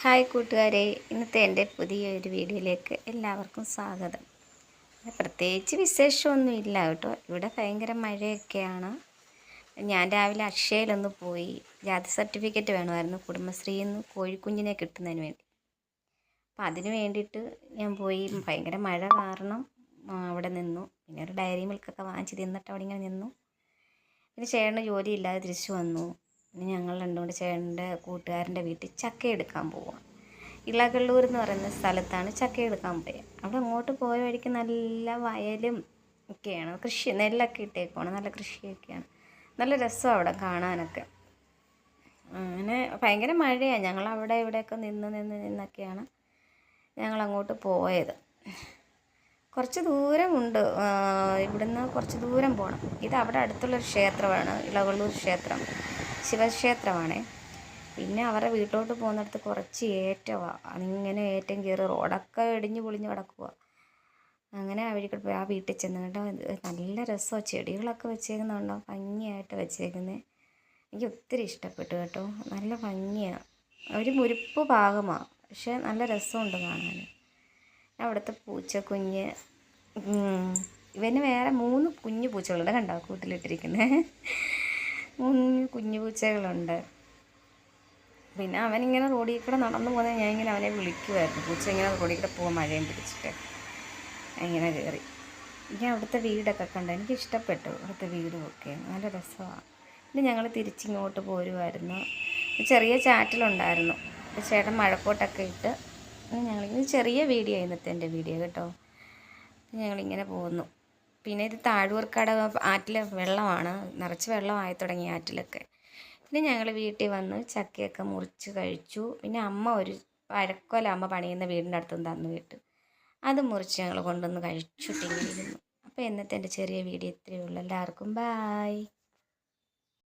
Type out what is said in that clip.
Hi കൂട്ടുകാരെ ഇന്നത്തെ എന്റെ പുതിയൊരു വീഡിയോയിലേക്ക് എല്ലാവർക്കും സ്വാഗതം. പ്രത്യേകിച്ച് വിശേഷമൊന്നും ഇല്ല കേട്ടോ. ഇവിടെ ഭയങ്കര മഴയൊക്കെയാണ്. ഞാൻ രാവിലെ അക്ഷയയിലൊന്ന് പോയി ജാതി സർട്ടിഫിക്കറ്റ് വേണമായിരുന്നു. കുടുംബശ്രീയിൽ നിന്ന് കോഴിക്കുഞ്ഞിനെ കിട്ടുന്നതിന് വേണ്ടി. അപ്പം അതിന് വേണ്ടിയിട്ട് ഞാൻ പോയി. ഭയങ്കര മഴ കാരണം അവിടെ നിന്നു. പിന്നെ ഒരു ഡയറി മിൽക്കൊക്കെ വാങ്ങിച്ച് തിന്നിട്ട് അവിടെ ഇങ്ങനെ നിന്നു. പിന്നെ ചേട്ടന് ജോലിയില്ലാതെ തിരിച്ചു വന്നു. പിന്നെ ഞങ്ങൾ രണ്ടുകൊണ്ട് ചേട്ടന്റെ കൂട്ടുകാരന്റെ വീട്ടിൽ ചക്ക എടുക്കാൻ പോവാം. ഇളകള്ളൂർ എന്ന് പറയുന്ന സ്ഥലത്താണ് ചക്ക എടുക്കാൻ പോയത് അവിടെ അങ്ങോട്ട് പോയ വഴിക്ക് നല്ല വയലും ഒക്കെയാണ്. കൃഷി നെല്ലൊക്കെ ഇട്ടേക്കുവാണ്. നല്ല കൃഷിയൊക്കെയാണ്. നല്ല രസമാണ് അവിടെ കാണാനൊക്കെ. അങ്ങനെ ഭയങ്കര മഴയാണ് ഞങ്ങൾ അവിടെ ഇവിടെയൊക്കെ നിന്ന് നിന്ന് നിന്നൊക്കെയാണ് ഞങ്ങൾ അങ്ങോട്ട് പോയത്. കുറച്ച് ദൂരമുണ്ട്. ഇവിടുന്ന് കുറച്ച് ദൂരം പോകണം ഇത് അവിടെ അടുത്തുള്ളൊരു ക്ഷേത്രമാണ് ഇളവള്ളൂർ ക്ഷേത്രം. ശിവക്ഷേത്രമാണേ. പിന്നെ അവരുടെ വീട്ടിലോട്ട് പോകുന്നിടത്ത് കുറച്ച് ഏറ്റമാണ് അതിങ്ങനെ ഏറ്റം കയറി റോഡൊക്കെ ഇടിഞ്ഞ് പൊളിഞ്ഞ് കിടക്കുക അങ്ങനെ അവർക്ക് ആ വീട്ടിൽ ചെന്ന് നല്ല രസമാണ് ചെടികളൊക്കെ വെച്ചേക്കുന്നുണ്ടോ? ഭംഗിയായിട്ട് വെച്ചേക്കുന്നത് എനിക്ക് ഒത്തിരി ഇഷ്ടപ്പെട്ടു കേട്ടോ. നല്ല ഭംഗിയാണ് ഒരു മുരിപ്പ് ഭാഗമാണ് പക്ഷെ നല്ല രസമുണ്ട് കാണാൻ അവിടുത്തെ പൂച്ചക്കുഞ്ഞ്. ഇവന് വേറെ മൂന്ന് കുഞ്ഞു പൂച്ചകളുണ്ട്. കണ്ടോ? കൂട്ടിലിട്ടിരിക്കുന്നത് മൂന്ന് കുഞ്ഞു പൂച്ചകളുണ്ട്. പിന്നെ അവനിങ്ങനെ റോഡിൽ കൂടെ നടന്നു പോകുന്നത് ഞാൻ ഇങ്ങനെ അവനെ വിളിക്കുമായിരുന്നു പൂച്ച ഇങ്ങനെ റോഡിൽ കൂടെ പോകാൻ മഴയും പിടിച്ചിട്ട്. ഇങ്ങനെ കയറി. ഞാൻ അവിടുത്തെ വീടൊക്കെ കണ്ടു. എനിക്ക് ഇഷ്ടപ്പെട്ടു അവിടുത്തെ വീടും ഒക്കെ നല്ല രസമാണ്. പിന്നെ ഞങ്ങൾ തിരിച്ചിങ്ങോട്ട് പോരുമായിരുന്നു ചെറിയ ചാറ്റലുണ്ടായിരുന്നു. ചേട്ടൻ മഴക്കോട്ടൊക്കെ ഇട്ട് ഞങ്ങളിങ്ങനെ ചെറിയ വീഡിയോ ഇന്നത്തെ എന്റെ വീഡിയോ കേട്ടോ. ഞങ്ങളിങ്ങനെ പോകുന്നു. പിന്നെ ഇത് താഴൂർക്കട ആറ്റിലെ വെള്ളമാണ്. നിറച്ച് വെള്ളമായി തുടങ്ങി ആറ്റിലൊക്കെ. പിന്നെ ഞങ്ങൾ വീട്ടിൽ വന്ന് ചക്കയൊക്കെ മുറിച്ച് കഴിച്ചു. പിന്നെ അമ്മ ഒരു പഴക്കൊല അമ്മ പണിയുന്ന വീടിന്റെ അടുത്തുനിന്ന് തന്നു വിട്ടു. അത് മുറിച്ച് ഞങ്ങൾ കൊണ്ടുവന്ന് കഴിച്ചു. ഇരുന്നു അപ്പോൾ ഇന്നത്തെ എന്റെ ചെറിയ വീഡിയോ ഇത്രയേ ഉള്ളൂ. എല്ലാവർക്കും ബായ്